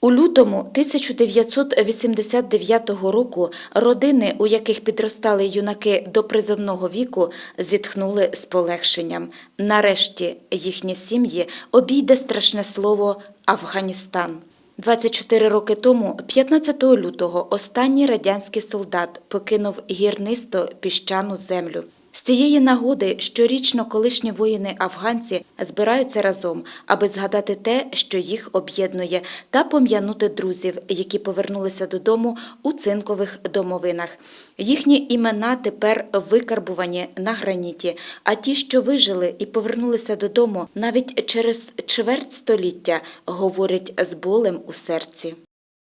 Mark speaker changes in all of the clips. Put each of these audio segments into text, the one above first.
Speaker 1: У лютому 1989 року родини, у яких підростали юнаки до призовного віку, зітхнули з полегшенням. Нарешті їхні сім'ї обійде страшне слово Афганістан. 24 роки тому, 15 лютого, останній радянський солдат покинув гірнисто піщану землю. З цієї нагоди щорічно колишні воїни-афганці збираються разом, аби згадати те, що їх об'єднує, та пом'янути друзів, які повернулися додому у цинкових домовинах. Їхні імена тепер викарбувані на граніті, а ті, що вижили і повернулися додому, навіть через чверть століття говорять з болем у серці.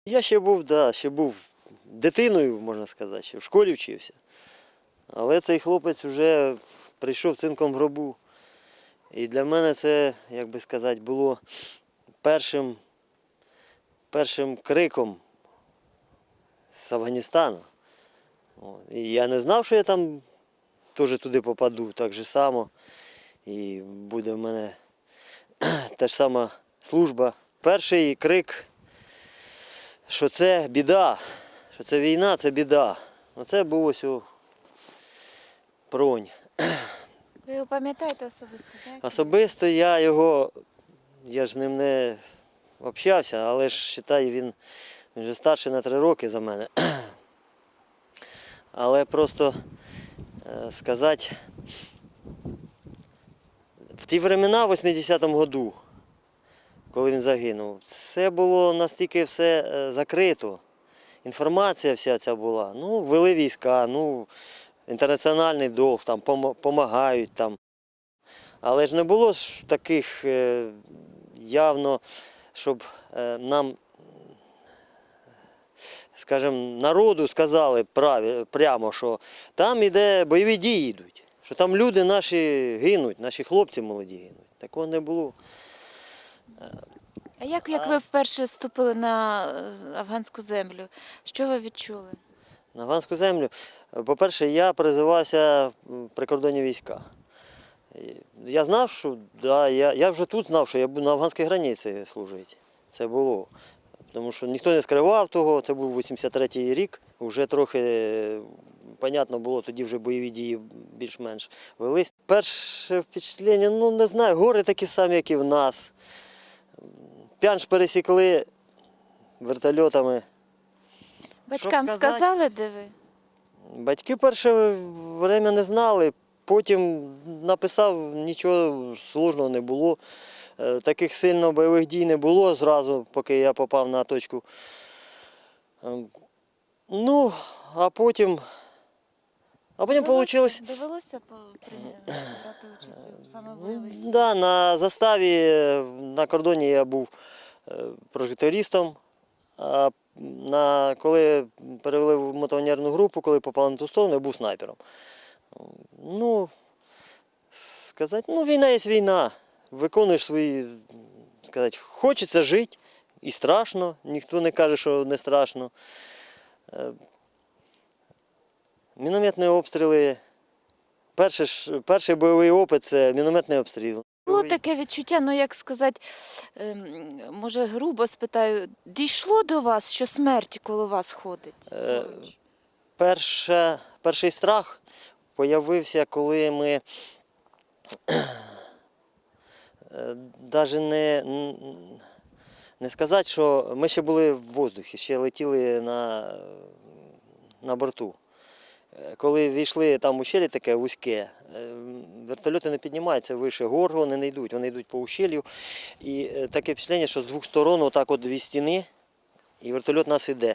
Speaker 2: Я ще був, да, ще був дитиною, можна сказати, в школі вчився. Але цей хлопець вже прийшов цинком в гробу. І для мене це, як би сказати, було першим, першим криком з Афганістану. І я не знав, що я там теж туди попаду так же само. І буде в мене та ж сама служба. Перший крик що це біда, що це війна, це біда. Оце був ось Пронь.
Speaker 3: Ви його пам'ятаєте особисто, так?
Speaker 2: Особисто я його, я ж з ним не общався, але ж вважаю, він, він вже старший на три роки за мене. Але просто е, сказати, в ті времена, в 80-му году, коли він загинув, це було настільки все е, закрито. Інформація вся ця була. Ну, вели війська, ну, інтернаціональний долг, там допомагають там. Але ж не було ж таких е, явно, щоб е, нам, скажімо, народу сказали праві- прямо, що там іде бойові дії йдуть, що там люди наші гинуть, наші хлопці молоді гинуть. Такого не було.
Speaker 3: А як, як ви вперше вступили на е, афганську землю? Що ви відчули?
Speaker 2: На афганську землю. По-перше, я призивався в прикордонні війська. Я знав, що да, я, я вже тут знав, що я буду на афганській границі служити. Це було. Тому що ніхто не скривав того, це був 83-й рік. Вже трохи, понятно було, тоді вже бойові дії більш-менш велись. Перше впечатлення, ну не знаю, гори такі самі, як і в нас. П'янш пересікли вертольотами.
Speaker 3: Батькам
Speaker 2: сказати?
Speaker 3: сказали, де ви?
Speaker 2: Батьки перше время не знали, потім написав, нічого сложного не було. Е, Таких сильно бойових дій не було зразу, поки я попав на точку. Ем, Ну, а потім. А потім вийшло.
Speaker 3: Довелося брати участь у саме бойових?
Speaker 2: Да, на заставі е, на кордоні я був е, прожектористом. А на, коли перевели в мотовнярну групу, коли попали на ту сторону, я був снайпером. Ну, сказати, ну, війна є війна. Виконуєш свої, сказати, хочеться жити і страшно, ніхто не каже, що не страшно. Е, Мінометні обстріли. Перший, перший бойовий опит це мінометний обстріл.
Speaker 3: Було таке відчуття, ну як сказати, ем, може грубо спитаю, дійшло до вас, що смерть коло вас ходить?
Speaker 2: Е. Перше, перший страх появився, коли ми навіть не, не сказати, що ми ще були в воздухі, ще летіли на, на борту. Е, Коли війшли там ущелі таке вузьке, е, вертольоти не піднімаються вище гор, вони не йдуть, вони йдуть по ущелью. І е, таке впечатлення, що з двох сторон отак от дві стіни, і вертольот нас іде.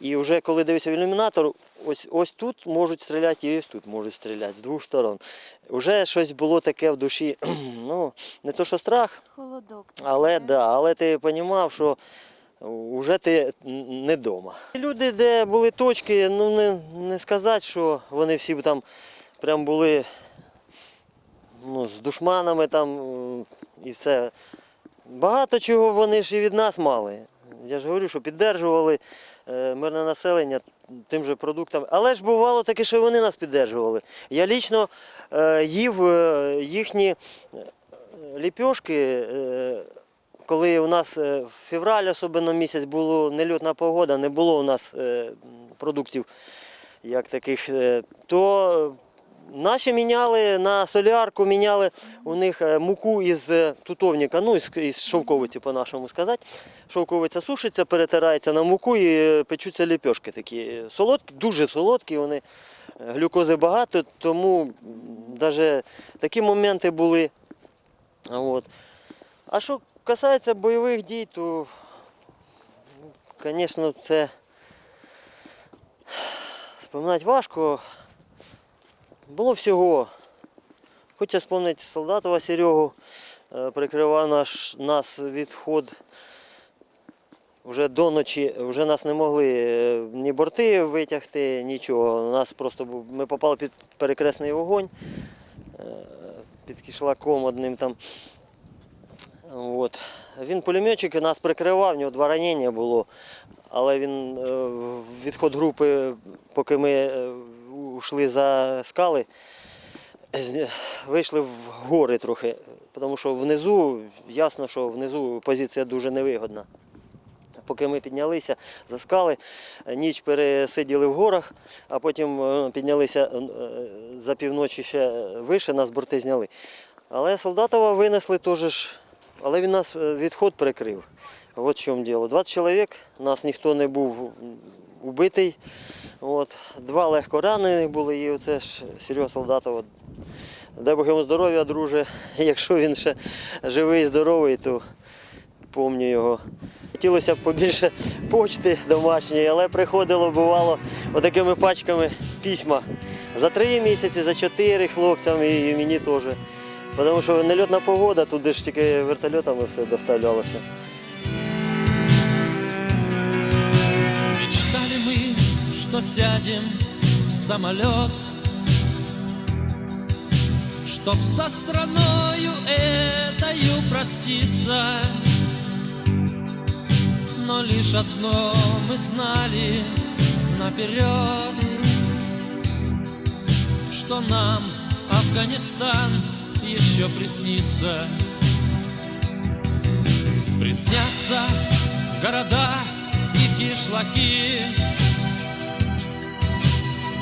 Speaker 2: І вже коли дивишся в ілюмінатор, ось, ось тут можуть стріляти і ось тут можуть стріляти з двох сторон. Уже щось було таке в душі, ну, не то що страх,
Speaker 3: Холодок.
Speaker 2: але,
Speaker 3: да,
Speaker 2: але ти розумів, що вже ти не вдома. Люди, де були точки, ну не, не сказати, що вони всі там прям були ну, з душманами там і все. Багато чого вони ж і від нас мали. Я ж говорю, що піддержували е, мирне населення тим же продуктом. Але ж бувало таке, що вони нас піддержували. Я лічно е, їв е, їхні ліпьошки коли у нас е, в февраль, особливо місяць, була нельотна погода, не було у нас е, продуктів як таких, е, то наші міняли на солярку, міняли у них е, муку із е, тутовника, ну із, шовковиці, по-нашому сказати. Шовковиця сушиться, перетирається на муку і е, печуться ліпьошки такі солодкі, дуже солодкі, вони е, глюкози багато, тому навіть такі моменти були. От. А що касається бойових дій, то, звісно, це споминати важко. Було всього. Хочеться спомнити Солдатова Серегу, е, прикривав наш, нас відход вже до ночі, вже нас не могли е, ні борти витягти, нічого. Нас просто ми попали під перекресний вогонь, е, під кишлаком одним там. От. Він пулеметчик і нас прикривав, в нього два ранення було. Але він е, відход групи, поки ми е, ушли за скали, вийшли в гори трохи. Тому що внизу, ясно, що внизу позиція дуже невигодна. Поки ми піднялися за скали, ніч пересиділи в горах, а потім е, піднялися е, за півночі ще вище, нас борти зняли. Але Солдатова винесли теж, але він нас е, відход прикрив. От в чому діло. 20 чоловік, нас ніхто не був убитий. От. Два легко ранених були, і оце ж Серега Солдатова. Дай Бог йому здоров'я, друже. Якщо він ще живий, здоровий, то помню його. Хотілося б побільше почти домашньої, але приходило, бувало, отакими пачками письма. За три місяці, за чотири хлопцям і мені теж. Тому що нельотна погода, туди ж тільки вертольотами все доставлялося.
Speaker 4: Мечтали мы, что сядем в самолет, Чтоб со страною этою проститься. Но лишь одно мы знали наперед, Что нам Афганистан еще приснится. Приснятся города и кишлаки,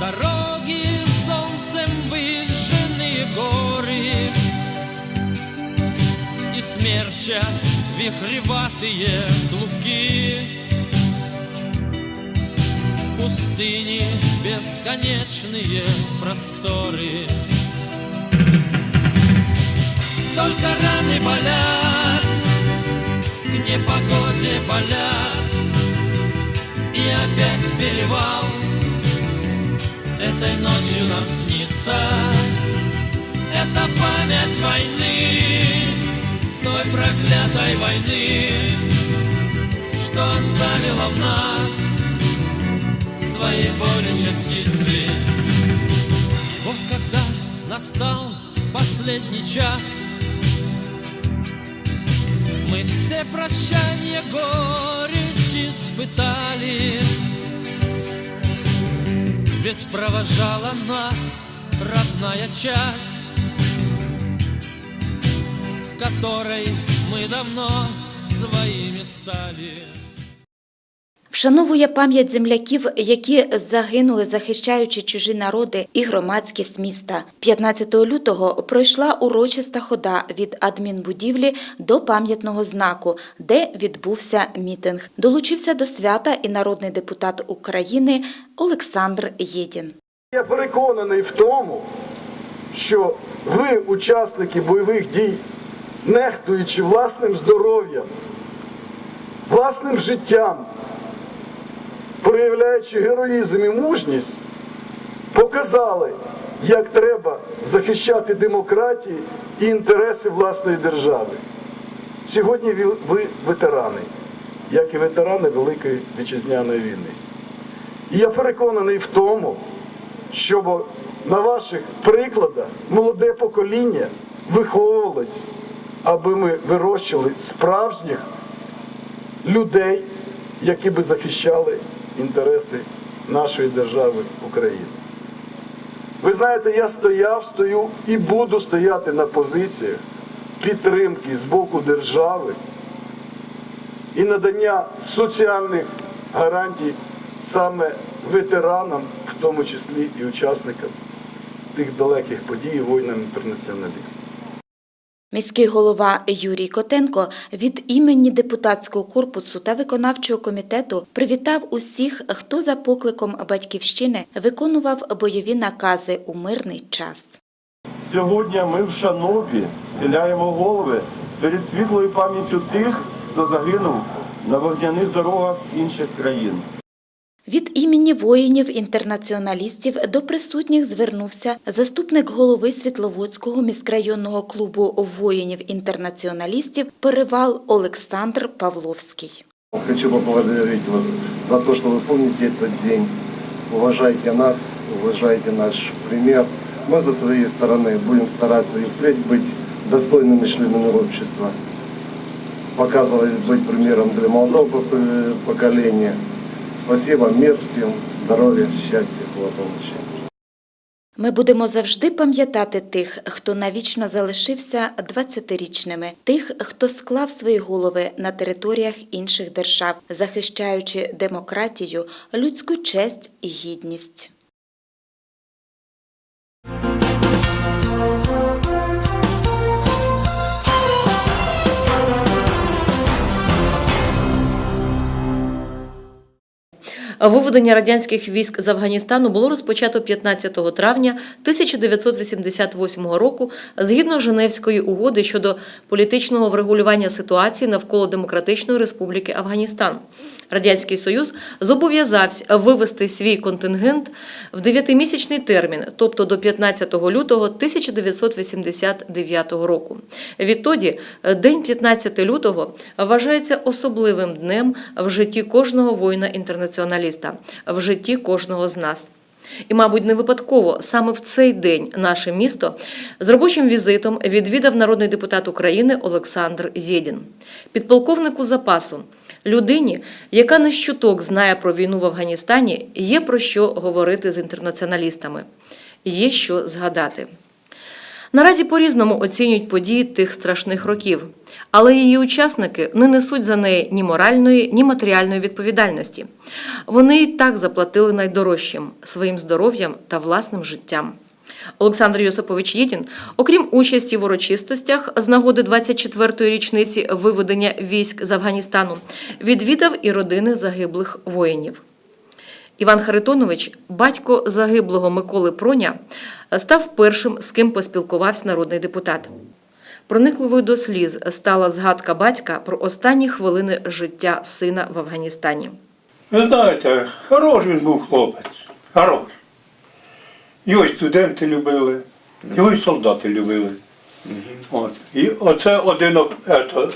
Speaker 4: Дороги солнцем выжженные горы. И смерча вихреватые клубки. Пустыни бесконечные просторы Только раны болят. К непогоде болят. И опять перевал. Этой ночью нам снится. Это память войны. Той проклятой войны Что оставила в нас Свои боли частицы. Вот когда настал последний час мы все прощания горечь испытали. Ведь провожала нас родная часть В которой мы давно своими стали
Speaker 1: Вшановує пам'ять земляків, які загинули, захищаючи чужі народи і громадськість міста. 15 лютого пройшла урочиста хода від адмінбудівлі до пам'ятного знаку, де відбувся мітинг. Долучився до свята і народний депутат України Олександр Єдін.
Speaker 5: Я переконаний в тому, що ви, учасники бойових дій, нехтуючи власним здоров'ям, власним життям, проявляючи героїзм і мужність, показали, як треба захищати демократії і інтереси власної держави. Сьогодні ви- ветерани, як і ветерани Великої Вітчизняної війни. І я переконаний в тому, щоб на ваших прикладах молоде покоління виховувалось, аби ми вирощували справжніх людей, які би захищали інтереси нашої держави України. Ви знаєте, я стояв, стою і буду стояти на позиціях підтримки з боку держави і надання соціальних гарантій саме ветеранам, в тому числі і учасникам тих далеких подій, воїнам-інтернаціоналістам.
Speaker 1: Міський голова Юрій Котенко від імені депутатського корпусу та виконавчого комітету привітав усіх, хто за покликом батьківщини виконував бойові накази у мирний час.
Speaker 6: Сьогодні ми в Шанові схиляємо голови перед світлою пам'яттю тих, хто загинув на вогняних дорогах інших країн.
Speaker 1: Від імені воїнів-інтернаціоналістів до присутніх звернувся заступник голови Світловодського міськрайонного клубу воїнів-інтернаціоналістів Перевал Олександр Павловський.
Speaker 7: Хочу поблагодарить вас за то, что вы помните этот день. Уважайте нас, уважайте наш пример. Мы со своей стороны будем стараться и впредь быть достойными членами общества. Показывать быть примером для молодого пок- поколения. Спасибо, мир всем, здоровья, счастья, благополучия.
Speaker 1: Ми будемо завжди пам'ятати тих, хто навічно залишився 20-річними, тих, хто склав свої голови на територіях інших держав, захищаючи демократію, людську честь і гідність.
Speaker 8: Виведення радянських військ з Афганістану було розпочато 15 травня 1988 року згідно Женевської угоди щодо політичного врегулювання ситуації навколо Демократичної Республіки Афганістан. Радянський Союз зобов'язався вивести свій контингент в 9-місячний термін, тобто до 15 лютого 1989 року. Відтоді день 15 лютого вважається особливим днем в житті кожного воїна-інтернаціоналіста, в житті кожного з нас. І, мабуть, не випадково саме в цей день наше місто з робочим візитом відвідав народний депутат України Олександр Зєдін, підполковнику запасу, людині, яка не щуток знає про війну в Афганістані, є про що говорити з інтернаціоналістами, є що згадати. Наразі по-різному оцінюють події тих страшних років, але її учасники не несуть за неї ні моральної, ні матеріальної відповідальності. Вони і так заплатили найдорожчим своїм здоров'ям та власним життям. Олександр Йосипович Єдін, окрім участі в урочистостях з нагоди 24-ї річниці виведення військ з Афганістану, відвідав і родини загиблих воїнів. Іван Харитонович, батько загиблого Миколи Проня, став першим, з ким поспілкувався народний депутат. Проникливою до сліз стала згадка батька про останні хвилини життя сина в Афганістані.
Speaker 9: Ви знаєте, хороший він був хлопець. Хороший. Його й студенти любили, його й солдати любили. От. І оце один ето,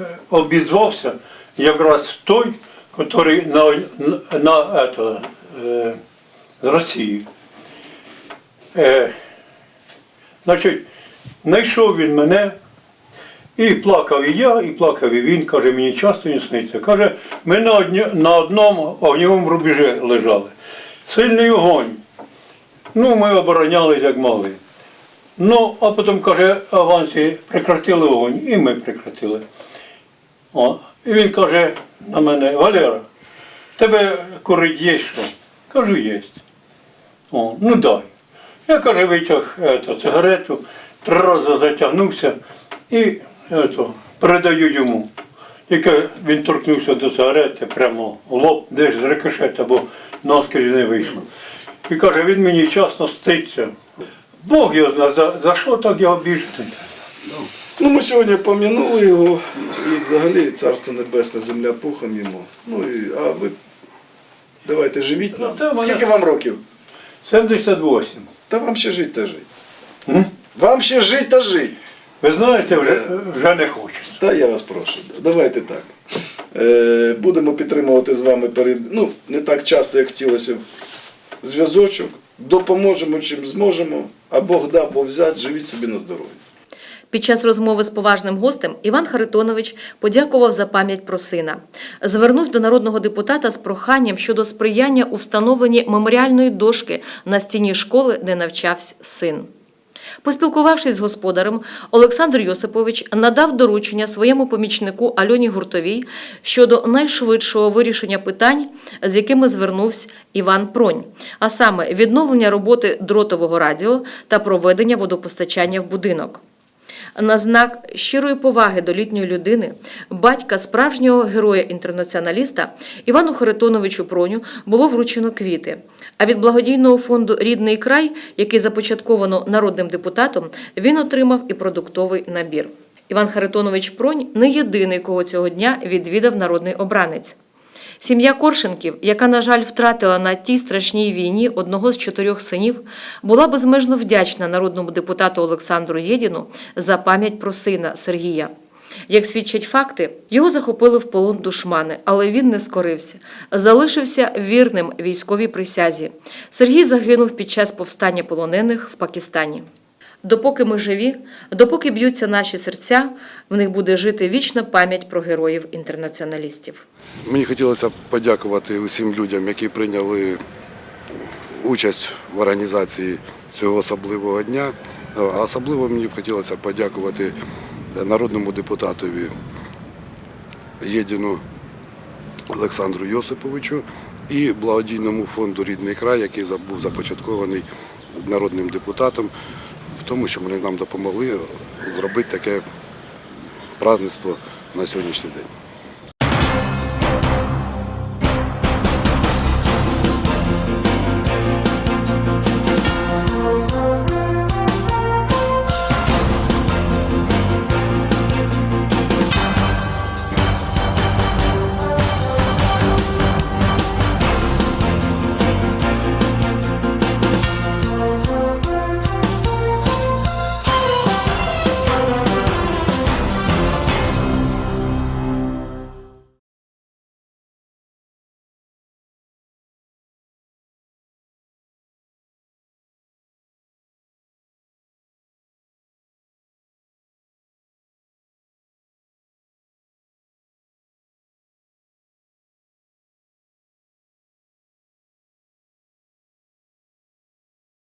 Speaker 9: е, обізвався якраз той, який на, на, на е, з Росії. Е, значить, знайшов він мене, і плакав і я, і плакав і він, каже, мені часто не сниться. Каже, ми на, одні, на одному огнівому рубежі лежали. Сильний огонь. Ну, ми оборонялись як могли. Ну, а потім, каже, аванці прекратили вогонь, і ми прекратили. І він каже на мене, Валера, тебе курить є що? Кажу, є. О, ну дай. Я каже, витяг ето, цигарету, три рази затягнувся і ето, передаю йому. Яке він торкнувся до цигарети прямо лоб, десь з рикошета, бо наскрізь не вийшло. І каже, він мені часно ститься. Бог його знає, за, за що так його біжити?
Speaker 5: Ну, ми сьогодні пом'янули його, і взагалі царство небесне, земля пухом йому. Ну і а ви давайте живіть нам.
Speaker 9: Ну, в мене-
Speaker 5: Скільки вам років?
Speaker 9: 78.
Speaker 5: Та вам ще жить та жить.
Speaker 9: М?
Speaker 5: Вам ще жить та жить.
Speaker 9: Ви знаєте, вже, вже не хочеться.
Speaker 5: Та я вас прошу. Давайте так. Е, будемо підтримувати з вами перед, ну, не так часто, як хотілося зв'язочок. Допоможемо чим зможемо, а Бог дав, Бог взяти, живіть собі на здоров'я.
Speaker 8: Під час розмови з поважним гостем Іван Харитонович подякував за пам'ять про сина. Звернувся до народного депутата з проханням щодо сприяння у встановленні меморіальної дошки на стіні школи, де навчався син. Поспілкувавшись з господарем, Олександр Йосипович надав доручення своєму помічнику Альоні Гуртовій щодо найшвидшого вирішення питань, з якими звернувся Іван Пронь, а саме відновлення роботи дротового радіо та проведення водопостачання в будинок. На знак щирої поваги до літньої людини, батька справжнього героя-інтернаціоналіста Івану Харитоновичу Проню було вручено квіти. А від благодійного фонду Рідний край, який започатковано народним депутатом, він отримав і продуктовий набір. Іван Харитонович Пронь не єдиний, кого цього дня відвідав народний обранець. Сім'я Коршенків, яка, на жаль, втратила на тій страшній війні одного з чотирьох синів, була безмежно вдячна народному депутату Олександру Єдіну за пам'ять про сина Сергія. Як свідчать факти, його захопили в полон душмани, але він не скорився, залишився вірним військовій присязі. Сергій загинув під час повстання полонених в Пакистані. Допоки ми живі, допоки б'ються наші серця, в них буде жити вічна пам'ять про героїв-інтернаціоналістів.
Speaker 10: Мені хотілося подякувати усім людям, які прийняли участь в організації цього особливого дня. Особливо мені б хотілося подякувати народному депутатові Єдіну Олександру Йосиповичу і благодійному фонду Рідний край, який був започаткований народним депутатом, тому, що вони нам допомогли зробити таке праздництво на сьогоднішній день.